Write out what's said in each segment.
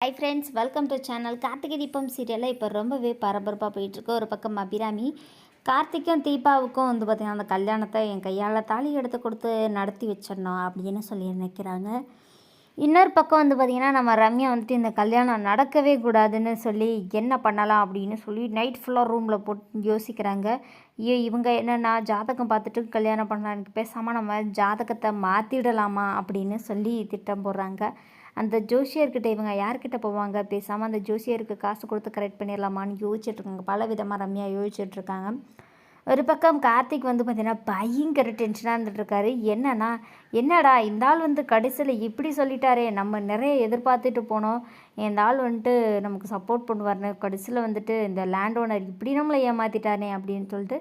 Hi friends welcome to channel Karthigai Deepam சீரியலில் இப்போ ரொம்பவே பரபரப்பாக போயிட்டுருக்கு. ஒரு பக்கம் அபிராமி கார்த்திக்கும் தீபாவுக்கும் வந்து பார்த்திங்கன்னா அந்த கல்யாணத்தை என் கையால் தாலி எடுத்து கொடுத்து நடத்தி வச்சிடணும் அப்படின்னு சொல்லி நினைக்கிறாங்க. இன்னொரு பக்கம் வந்து பார்த்திங்கன்னா நம்ம ரம்யா வந்துட்டு இந்த கல்யாணம் நடக்கவே கூடாதுன்னு சொல்லி என்ன பண்ணலாம் அப்படின்னு சொல்லி நைட் ஃபுல்லாக ரூமில் போட்டு யோசிக்கிறாங்க. ஐயோ இவங்க என்னென்னா ஜாதகம் பார்த்துட்டு கல்யாணம் பண்ணலான்னு பேசாமல் நம்ம ஜாதகத்தை மாற்றிடலாமா அப்படின்னு சொல்லி திட்டம் போடுறாங்க. அந்த ஜோசியர்கிட்ட இவங்க யார்கிட்ட போவாங்க? பேசாமல் அந்த ஜோசியருக்கு காசு கொடுத்து கரெக்ட் பண்ணிடலாமான்னு யோசிச்சுட்ருக்காங்க பல விதமாக ரம்யா யோசிச்சுட்ருக்காங்க ஒரு பக்கம் கார்த்திக் வந்து பார்த்தீங்கன்னா பயங்கர டென்ஷனாக இருந்துட்டுருக்காரு. என்னன்னா என்னடா இந்த ஆள் வந்து கடைசியில் இப்படி சொல்லிட்டாரே நம்ம நிறைய எதிர்பார்த்துட்டு போனோம். இந்த ஆள் வந்துட்டு நமக்கு சப்போர்ட் பண்ணுவார்னு கடைசியில் வந்துட்டு இந்த லேண்ட் ஓனர் இப்படி நம்மளை ஏமாற்றிட்டானே அப்படின்னு சொல்லிட்டு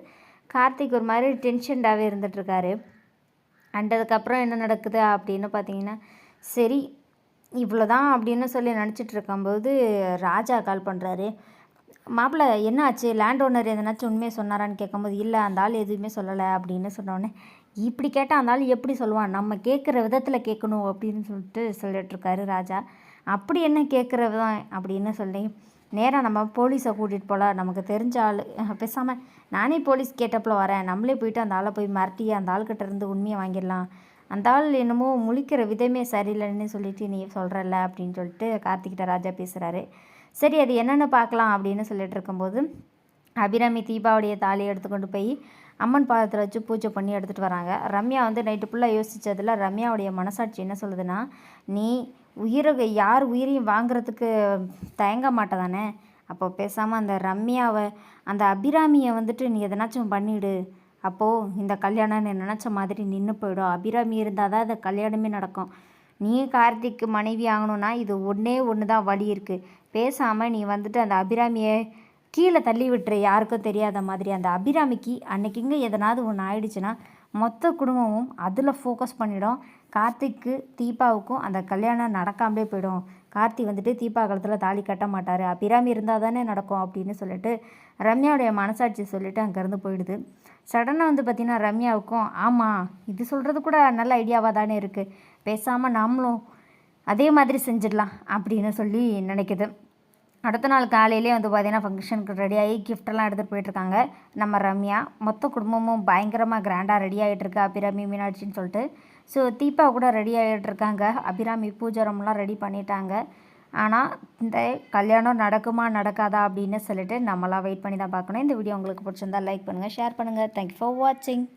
கார்த்திக் ஒரு மாதிரி டென்ஷன்டாகவே இருந்துகிட்ருக்காரு அண்ட் அதுக்கப்புறம் என்ன நடக்குது அப்படின்னு பார்த்தீங்கன்னா சரி இவ்வளோ தான் அப்படின்னு சொல்லி நினச்சிட்டு இருக்கும்போது ராஜா கால் பண்ணுறாரு மாப்பிள்ளை என்ன ஆச்சு லேண்ட் ஓனர் எதனாச்சும் உண்மையை சொன்னாரான்னு கேட்கும்போது இல்லை அந்த ஆள் எதுவுமே சொல்லலை அப்படின்னு சொன்னோடனே இப்படி கேட்டால் அந்த ஆள் எப்படி சொல்லுவான்? நம்ம கேட்குற விதத்தில் கேட்கணும் அப்படின்னு சொல்லிட்டு சொல்லிட்டுருக்காரு ராஜா. அப்படி என்ன கேட்குற விதம்? அப்படின்னு சொல்லி நேராக நம்ம போலீஸை கூட்டிகிட்டு போகலாம் நமக்கு தெரிஞ்ச ஆள் பேசாமல் நானே போலீஸ் கேட்டப்பில் வரேன். நம்மளே போயிட்டு அந்த ஆளை போய் மிரட்டி அந்த ஆள்கிட்ட இருந்து உண்மையை வாங்கிடலாம். அந்த ஆள் என்னமோ முழிக்கிற விதமே சரியில்லைன்னு சொல்லிட்டு நீ சொல்கிறல்ல அப்படின்னு சொல்லிட்டு கார்த்திகிட்ட ராஜா பேசுகிறாரு சரி அது என்னென்னு பார்க்கலாம் அப்படின்னு சொல்லிட்டு இருக்கும்போது அபிராமி தீபாவுடைய தாலியை எடுத்துக்கொண்டு போய் அம்மன் பாதத்தில் வச்சு பூஜை பண்ணி எடுத்துகிட்டு வராங்க. ரம்யா வந்து நைட்டு ஃபுல்லாக யோசித்ததில் ரம்யாவுடைய மனசாட்சி என்ன சொல்லுதுன்னா நீ உயிரை யார் உயிரையும் வாங்குறதுக்கு தயங்க மாட்டேதானே? அப்போ பேசாமல் அந்த ரம்யாவை அந்த அபிராமியை வந்துட்டு நீ எதனாச்சும் பண்ணிவிடு அப்போது இந்த கல்யாணம் நினச்ச மாதிரி நின்று போயிடும். அபிராமி இருந்தால் தான் இந்த கல்யாணமே நடக்கும். நீ கார்த்திக்கு மனைவி ஆகணும்னா இது ஒன்றே ஒன்று தான் வழி இருக்குது பேசாமல் நீ வந்துட்டு அந்த அபிராமியை கீழே தள்ளி விட்டுரு யாருக்கும் தெரியாத மாதிரி. அந்த அபிராமிக்கு அன்னைக்கு எதனாவது ஒன்று ஆயிடுச்சுன்னா மொத்த குடும்பமும் அதில் ஃபோக்கஸ் பண்ணிடும். கார்த்திக்கு தீபாவுக்கும் அந்த கல்யாணம் நடக்காமலே போயிடும். கார்த்தி வந்துட்டு தீபா காலத்தில் தாலி கட்ட மாட்டார். அபிராமி இருந்தால் தானே நடக்கும் அப்படின்னு சொல்லிட்டு ரம்யாவுடைய மனசாட்சி சொல்லிவிட்டு அங்கேருந்து போயிடுது. சடனாக வந்து பார்த்திங்கன்னா ரம்யாவுக்கும் ஆமாம் இது சொல்கிறது கூட நல்ல ஐடியாவாக தானே இருக்குது பேசாமல் நாமளும் அதே மாதிரி செஞ்சிடலாம் அப்படின்னு சொல்லி நினைக்குது. அடுத்த நாள் காலையிலே வந்து பார்த்திங்கன்னா ஃபங்க்ஷனுக்கு ரெடியாகி கிஃப்டெல்லாம் எடுத்துகிட்டு போயிட்டுருக்காங்க. நம்ம ரம்யா மொத்த குடும்பமும் பயங்கரமாக கிராண்டாக ரெடி ஆகிட்டுருக்கு அபிராமி மீனாட்சின்னு சொல்லிட்டு. ஸோ தீபா கூட ரெடி ஆகிட்டுருக்காங்க அபிராமி பூஜாரம்லாம் ரெடி பண்ணிட்டாங்க. ஆனால் இந்த கல்யாணம் நடக்குமா நடக்காதா அப்படின்னு சொல்லிட்டு நம்மளாம் வெயிட் பண்ணி தான் பார்க்கணும். இந்த வீடியோ உங்களுக்கு பிடிச்சிருந்தா லைக் பண்ணுங்கள் ஷேர் பண்ணுங்கள் தேங்க்யூ ஃபார் வாட்சிங்